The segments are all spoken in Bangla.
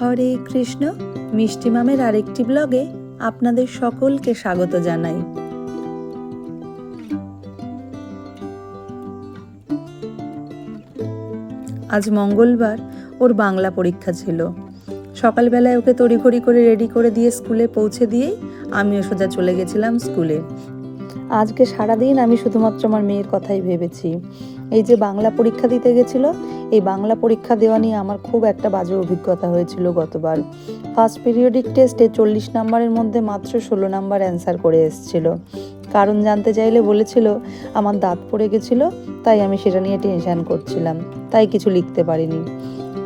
হরে কৃষ্ণ, মিষ্টি মামের আরেকটি ব্লগে আপনাদের সকলকে স্বাগত জানাই। আজ মঙ্গলবার ওর বাংলা পরীক্ষা ছিল। সকালবেলায় ওকে তড়িঘড়ি করে রেডি করে দিয়ে স্কুলে পৌঁছে দিয়েই আমিও সোজা চলে গেছিলাম স্কুলে। আজকে সারাদিন আমি শুধুমাত্র আমার মেয়ের কথাই ভেবেছি। এই যে বাংলা পরীক্ষা দিতে গেছিল, এই বাংলা পরীক্ষা দেওয়া নিয়ে আমার খুব একটা বাজে অভিজ্ঞতা হয়েছিল গতবার। ফার্স্ট পিরিয়ডিক টেস্টে চল্লিশ নাম্বারের মধ্যে মাত্র ষোলো নাম্বার অ্যান্সার করে এসেছিল। কারণ জানতে চাইলে বলেছিল, আমার দাঁত পড়ে গেছিল, তাই আমি সেটা নিয়ে টেনশান করছিলাম, তাই কিছু লিখতে পারিনি।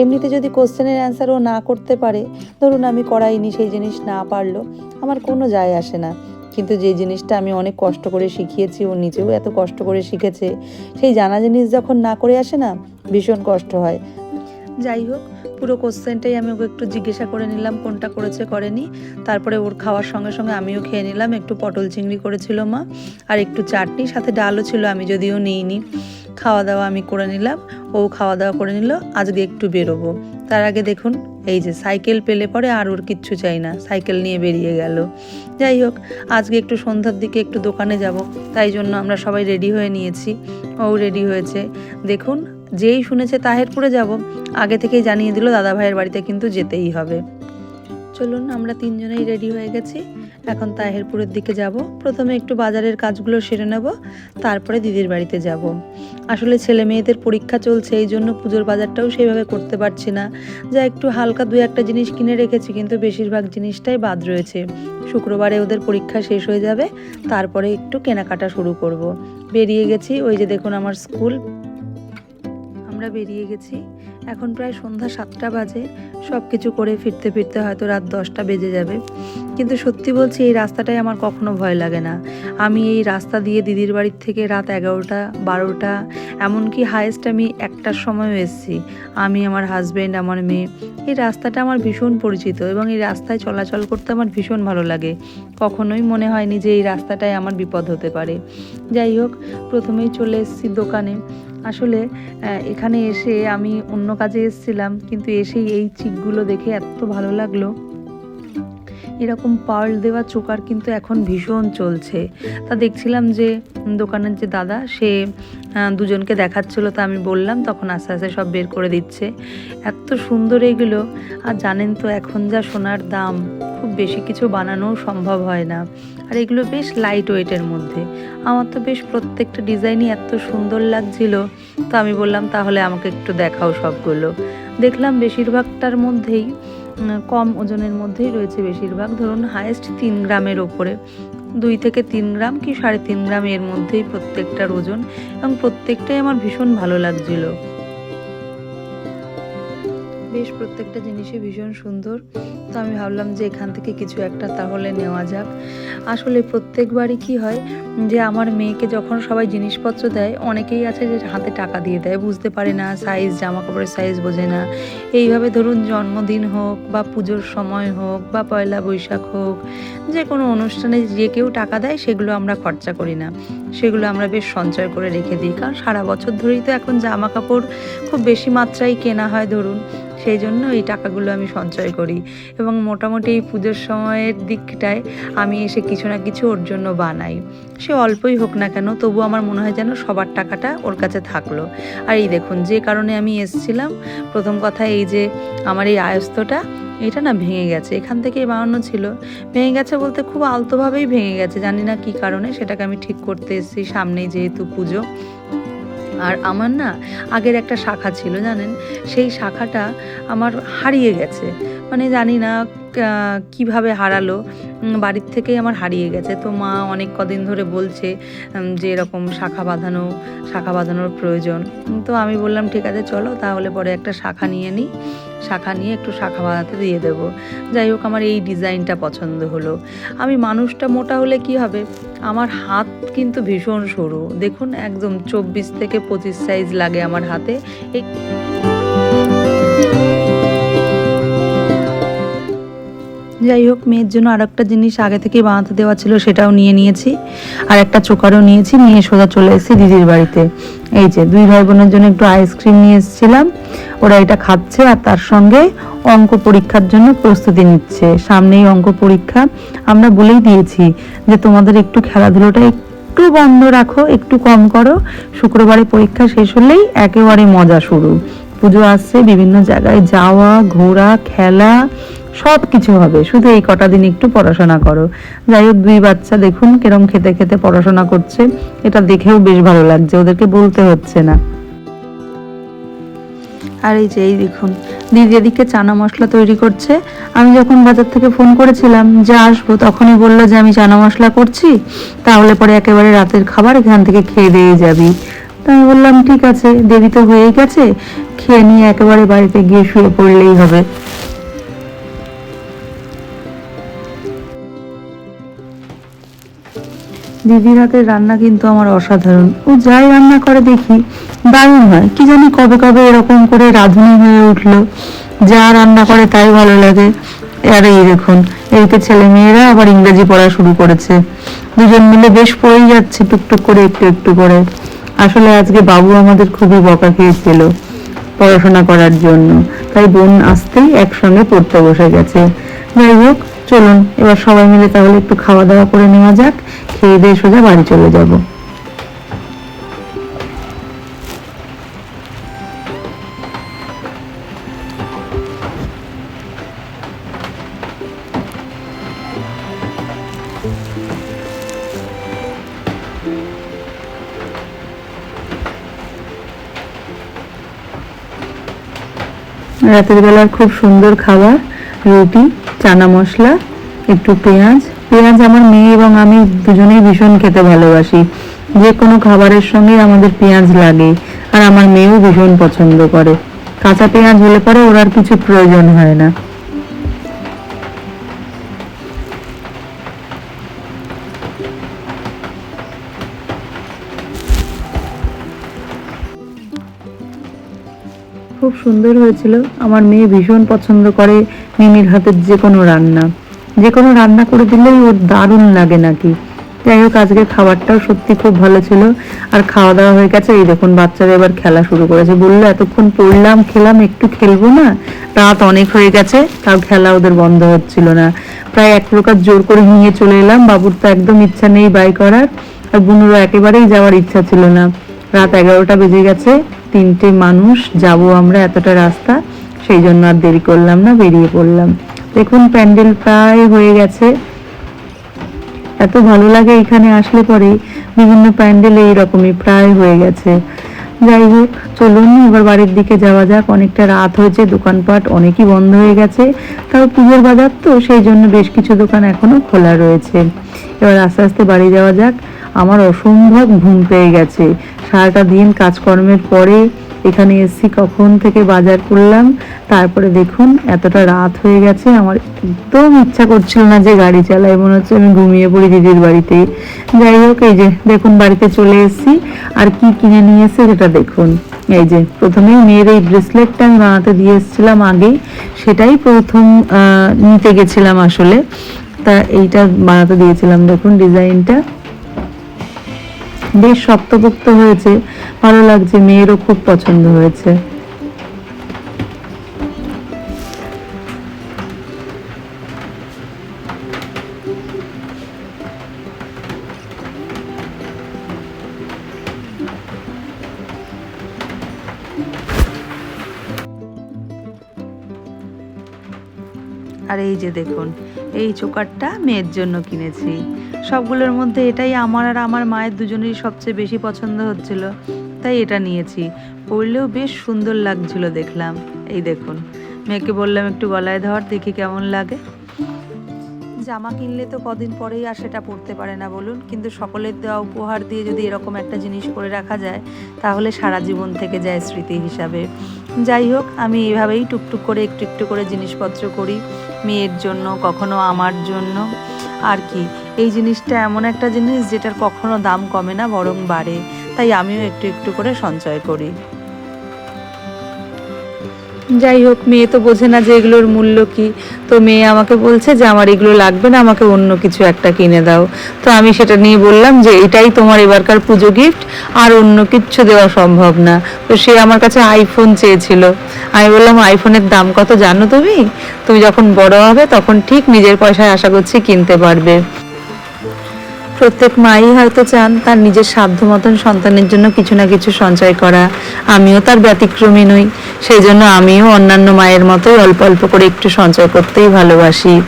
এমনিতে যদি কোশ্চেনের অ্যান্সার ও না করতে পারে, ধরুন আমি করাইনি, সেই জিনিস না পারল, আমার কোনো যায় আসে না। কিন্তু যে জিনিসটা আমি অনেক কষ্ট করে শিখিয়েছি, ও নিজেও এত কষ্ট করে শিখেছে, সেই জানা জিনিস যখন না করে আসে না, ভীষণ কষ্ট হয়। যাই হোক, পুরো কোশ্চেনটাই আমি ওকে একটু জিজ্ঞাসা করে নিলাম, কোনটা করেছে, করেনি। তারপরে ওর খাওয়ার সঙ্গে সঙ্গে আমিও খেয়ে নিলাম, একটু পটল চিংড়ি করেছিল মা, আর একটু চাটনি, সাথে ডালও ছিল, আমি যদিও নিইনি। খাওয়া দাওয়া আমি করে নিলাম, ও খাওয়া দাওয়া করে নিল, আজকে একটু বেরোবো। তার আগে দেখুন এই যে সাইকেল পেলে পরে আর ওর কিচ্ছু চাই না, সাইকেল নিয়ে বেরিয়ে গেল। যাই হোক, আজকে একটু সন্ধ্যার দিকে একটু দোকানে যাব, তাই জন্য আমরা সবাই রেডি হয়ে নিয়েছি। ও রেডি হয়েছে। দেখুন, যেই শুনেছে তাহেরপুরে যাব, আগে থেকেই জানিয়ে দিল দাদা ভাইয়ের বাড়িতে কিন্তু যেতেই হবে। চলুন, আমরা তিনজনেই রেডি হয়ে গেছি। এখন তাহেরপুরের দিকে যাব। প্রথমে একটু বাজারের কাজগুলো সেরে নেব, তারপরে দিদির বাড়িতে যাব। আসলে ছেলে মেয়েদের পরীক্ষা চলছে, এই জন্য পুজোর বাজারটাও সেইভাবে করতে পারছি না। যা একটু হালকা দু একটা জিনিস কিনে রেখেছি, কিন্তু বেশিরভাগ জিনিসটাই বাদ রয়েছে। শুক্রবারে ওদের পরীক্ষা শেষ হয়ে যাবে, তারপরে একটু কেনাকাটা শুরু করব। বেরিয়ে গেছি, ওই যে দেখুন আমার স্কুল। আমরা বেরিয়ে গেছি। এখন প্রায় সন্ধ্যা সাতটা বাজে। সব কিছু করে ফিরতে ফিরতে হয়তো রাত দশটা বেজে যাবে। কিন্তু সত্যি বলছি, এই রাস্তাটায় আমার কখনো ভয় লাগে না। আমি এই রাস্তা দিয়ে দিদির বাড়ির থেকে রাত এগারোটা, বারোটা, এমনকি হায়েস্ট আমি একটার সময়ও এসেছি। আমি, আমার হাজব্যান্ড আমার মেয়ে। এই রাস্তাটা আমার ভীষণ পরিচিত এবং এই রাস্তায় চলাচল করতে আমার ভীষণ ভালো লাগে। কখনোই মনে হয়নি যে এই রাস্তাটায় আমার বিপদ হতে পারে। যাই হোক, প্রথমেই চলে এসেছি দোকানে। আসলে এখানে এসে আমি অন্য কাজে এসেছিলাম, কিন্তু এসেই এই চিকগুলো দেখে এত ভালো লাগল। এরকম পার্ল দেওয়া চোকার কিন্তু এখন ভীষণ চলছে। তা দেখছিলাম যে দোকানের যে দাদা, সে দুজনকে দেখাচ্ছিল, তা আমি বললাম, তখন আস্তে আস্তে সব বের করে দিচ্ছে। এত সুন্দর এগুলো। আর জানেন তো, এখন যা সোনার দাম, খুব বেশি কিছু বানানোও সম্ভব হয় না। আর এগুলো বেশ লাইট ওয়েটের মধ্যে। আমার তো বেশ প্রত্যেকটা ডিজাইনই এত সুন্দর লাগছিল। তো আমি বললাম, তাহলে আমাকে একটু দেখাও সবগুলো। দেখলাম বেশিরভাগটার মধ্যেই কম ওজনের মধ্যেই রয়েছে বেশিরভাগ। ধরুন হায়েস্ট তিন গ্রামের ওপরে। দুই থেকে তিন গ্রাম কি সাড়ে তিন গ্রাম এর মধ্যেই প্রত্যেকটার ওজন। এবং প্রত্যেকটাই আমার ভীষণ ভালো লাগছিল। বেশ প্রত্যেকটা জিনিসই ভীষণ সুন্দর। তো আমি ভাবলাম যে এখান থেকে কিছু একটা তাহলে নেওয়া যাক। আসলে প্রত্যেকবারই কি হয় যে আমার মেয়েকে যখন সবাই জিনিসপত্র দেয়, অনেকেই আছে যে হাতে টাকা দিয়ে দেয়, বুঝতে পারে না সাইজ জামা কাপড়ের সাইজ বোঝে না। এইভাবে ধরুন জন্মদিন হোক বা পুজোর সময় হোক বা পয়লা বৈশাখ হোক, যে কোনো অনুষ্ঠানে যে কেউ টাকা দেয়, সেগুলো আমরা খরচা করি না। সেগুলো আমরা বেশ সঞ্চয় করে রেখে দিই। কারণ সারা বছর ধরেই তো এখন জামা কাপড় খুব বেশি মাত্রায় কেনা হয় ধরুন। সেই জন্য এই টাকাগুলো আমি সঞ্চয় করি। এবং মোটামুটি এই পুজোর সময়ের দিকটায় আমি এসে কিছু না কিছু ওর জন্য বানাই। সে অল্পই হোক না কেন তবু আমার মনে হয় যেন সবার টাকাটা ওর কাছে থাকল। আর এই দেখুন, যে কারণে আমি এসছিলাম, প্রথম কথা এই যে আমার এই আয়স্তটা, এটা না ভেঙে গেছে। এখান থেকেই বানানো ছিল। ভেঙে গেছে বলতে খুব আলতোভাবেই ভেঙে গেছে, জানি না কি কারণে, সেটাকে আমি ঠিক করতে এসেছি সামনেই যেহেতু পুজো। আর আমার না আগের একটা শাখা ছিল, জানেন? সেই শাখাটা আমার হারিয়ে গেছে। মানে জানি না কীভাবে হারালো। বাড়ির থেকেই আমার হারিয়ে গেছে। তো মা অনেক কদিন ধরে বলছে যে এরকম শাখা বাঁধানো, শাখা বাঁধানোর প্রয়োজন। তো আমি বললাম, ঠিক আছে, চলো তাহলে পরে একটা শাখা নিয়ে নিই শাখা নিয়ে একটু শাখা বাঁধাতে দিয়ে দেব। যাই হোক, আমার এই ডিজাইনটা পছন্দ হলো। আমি মানুষটা মোটা হলে কি হবে? আমার হাত কিন্তু ভীষণ সরু। দেখুন, একদম চব্বিশ থেকে পঁচিশ সাইজ লাগে আমার হাতে। এই যাই হোক, মেয়ের জন্য আর একটা জিনিস আগে থেকে বানাতে দেওয়া ছিল, সেটাও নিয়ে নিয়েছি। আর একটা চোকারও নিয়েছি, নিয়ে সোজা চলে এসেছি দিদির বাড়িতে। এই যে, দুই ভাই বোনের জন্য একটু আইসক্রিম নিয়ে এসেছিলাম। ওরা এটা খাচ্ছে আর তার সঙ্গে অঙ্ক পরীক্ষার জন্য প্রস্তুতি নিচ্ছে। সামনেই অঙ্ক পরীক্ষা। আমরা বলেই দিয়েছি যে, তোমাদের একটু খেলাধুলোটা একটু বন্ধ রাখো, একটু কম করো। শুক্রবারে পরীক্ষা শেষ হলেই একেবারে মজা শুরু। পুজো আসছে, বিভিন্ন জায়গায় যাওয়া, ঘোরা, খেলা সব কিছু হবে। শুধু এই কটা দিন একটু পড়াশোনা করো। যাই হোক, দুই বাচ্চা দেখুন কিরম খেতে খেতে পড়াশোনা করছে। এটা দেখেও বেশ ভালো লাগছে, ওদেরকে বলতে হচ্ছে না। আর এই যে, এই দেখুন, দিদি এদিকে চানা মশলা তৈরি করছে। আমি যখন বাজার থেকে ফোন করেছিলাম যে আসব, তখনই বলল যে আমি চানা মশলা করছি, তাহলে পরে একেবারে রাতের খাবার এখান থেকে খেয়ে দিয়ে যাবি। আমি বললাম, ঠিক আছে, দেরি তো হয়েই গেছে। খেয়ে নিয়ে একেবারে বাড়িতে গিয়ে শুয়ে পড়লেই হবে। দিদির হাতের রান্না কিন্তু আমার অসাধারণ। ও যাই রান্না করে দেখি, দারুণ হয়। কি জানি কবে কবে এরকম করে রাঁধুনি হয়ে উঠল। যা রান্না করে তাই ভালো লাগে। আর এই দেখুন এইতে ছেলে মেয়েরা আবার ইংরেজি পড়া শুরু করেছে। দুজন মিলে বেশ পড়েই যাচ্ছে, টুকটুক করে একটু একটু করে। আসলে আজকে বাবু আমাদের খুবই বকা খেয়েছিল পড়াশোনা করার জন্য। তাই বোন আসতেই একসঙ্গে পড়তে বসে গেছে। যাই হোক, চলুন, এবার সবাই মিলে তাহলে একটু খাওয়া দাওয়া করে নেওয়া যাক, খেয়ে দিয়ে সোজা বাড়ি চলে যাব। রাতের বেলার খুব সুন্দর খাবার, রুটি, চানা মশলা, একটু পেঁয়াজ। পেঁয়াজ আমার মেয়ে এবং আমি দুজনেই ভীষণ খেতে ভালোবাসি। যে কোনো খাবারের সঙ্গে আমাদের পেঁয়াজ লাগে, আর আমার মেয়েও ভীষণ পছন্দ করে। কাঁচা পেঁয়াজ হলে পরে ওর আর কিছু প্রয়োজন হয় না। খুব সুন্দর হয়েছিল। আমার মেয়ে ভীষণ পছন্দ করে মিমির হাতের যে কোনো রান্না। যে কোনো রান্না করে দিলেই ওর দারুণ লাগে নাকি। যাই হোক আজকে খাবারটাও সত্যি খুব ভালো ছিল। আর খাওয়া দাওয়া হয়ে গেছে। এই দেখুন, বাচ্চারা এবার খেলা শুরু করেছে। বলল, এতক্ষণ পড়লাম, খেলাম, একটু খেলব না? রাত অনেক হয়ে গেছে, তাও খেলা ওদের বন্ধ হচ্ছিল না। প্রায় এক প্রকার জোর করে নিয়ে চলে এলাম। বাবুর তো একদম ইচ্ছা নেই বাই করার। আর বুনুরও একেবারেই যাওয়ার ইচ্ছা ছিল না। রাত এগারোটা বেজে গেছে। তিনটে মানুষ, যাব আমরা এতটা রাস্তা, সেই জন্য আর দেরি করলাম না, বেরিয়ে পড়লাম। দেখুন, প্যান্ডেল প্রায় হয়ে গেছে। এত ভালো লাগে এখানে আসলে পরে, বিভিন্ন প্যান্ডেল এইরকমই প্রায় হয়ে গেছে। যাই হোক, চলুন, এবার বাড়ির দিকে যাওয়া যাক। অনেকটা রাত হয়েছে, দোকানপাট অনেকই বন্ধ হয়ে গেছে। তাও পুজোর বাজার তো, সেই জন্য বেশ কিছু দোকান এখনও খোলা রয়েছে। এবার আস্তে আস্তে বাড়ি যাওয়া যাক। আমার অসম্ভব ঘুম পেয়ে গেছে। সারাটা দিন কাজকর্মের পরে এখানে এসছি কখন থেকে বাজার করলাম, তারপরে দেখুন এতটা রাত হয়ে গেছে, আমার একদম ইচ্ছা করছিল না যে গাড়ি চালাই, মনে হচ্ছে আমি ঘুমিয়ে পড়ি দিদির বাড়িতে যাই হোক, এই যে দেখুন বাড়িতে চলে এসেছি, আর কি কিনে নিয়ে এসে সেটা দেখুন। এই যে প্রথমেই মেয়ের এই ব্রেসলেটটা আমি বানাতে দিয়ে এসেছিলাম আগেই সেটাই প্রথম নিতে গেছিলাম আসলে। তা এইটা বানাতে দিয়েছিলাম, দেখুন ডিজাইনটা। বেশ শক্তপোক্ত হয়েছে। ভালো লাগছে মেয়েরও খুব পছন্দ হয়েছে। আর এই যে দেখুন এই চোকারটা মেয়ের জন্য কিনেছি। সবগুলোর মধ্যে এটাই আমার আর আমার মায়ের দুজনেরই সবচেয়ে বেশি পছন্দ হচ্ছিল। তাই এটা নিয়েছি। পরলেও বেশ সুন্দর লাগছিল দেখলাম। এই দেখুন, মেয়েকে বললাম একটু গলায় ধর, দেখি কেমন লাগে। জামা কিনলে তো কদিন পরেই আর সেটা পরতে পারে না বলুন। কিন্তু সকলের দেওয়া উপহার দিয়ে যদি এরকম একটা জিনিস করে রাখা যায়, তাহলে সারা জীবন থেকে যায় স্মৃতি হিসাবে। যাই হোক, আমি এইভাবেই টুকটুক করে একটু একটু করে জিনিসপত্র করি, মেয়ের জন্য, কখনো আমার জন্য। আর কি, এই জিনিসটা এমন একটা জিনিস যেটার কখনো দাম কমে না, বরং বাড়ে। তাই আমিও একটু একটু করে সঞ্চয় করি। যাই হোক, মেয়ে তো বোঝে না যে এগুলোর মূল্য কি। তো মেয়ে আমাকে বলছে যে, আমার এগুলো লাগবে না, আমাকে অন্য কিছু একটা কিনে দাও। তো আমি সেটা নিয়ে বললাম যে, এটাই তোমার এবারকার পুজো গিফট আর অন্য কিচ্ছু দেওয়া সম্ভব না। তো সে আমার কাছে আইফোন চেয়েছিল। আমি বললাম আইফোনের দাম কত জানো তুমি? তুমি যখন বড় হবে, তখন ঠিক নিজের পয়সায় আশা করছি কিনতে পারবে। প্রত্যেক মাই হয়তো চান তার নিজের সাধ্য মতন সন্তানের জন্য কিছু না কিছু সঞ্চয় করা। আমিও তার ব্যতিক্রমী নই। সেই জন্য আমিও অন্যান্য মায়ের মতোই অল্প অল্প করে একটু সঞ্চয় করতেই ভালোবাসি।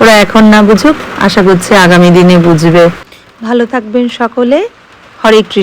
ওরা এখন না বুঝুক, আশা করছি আগামী দিনে বুঝবে। ভালো থাকবেন সকলে। হরে কৃষ্ণ।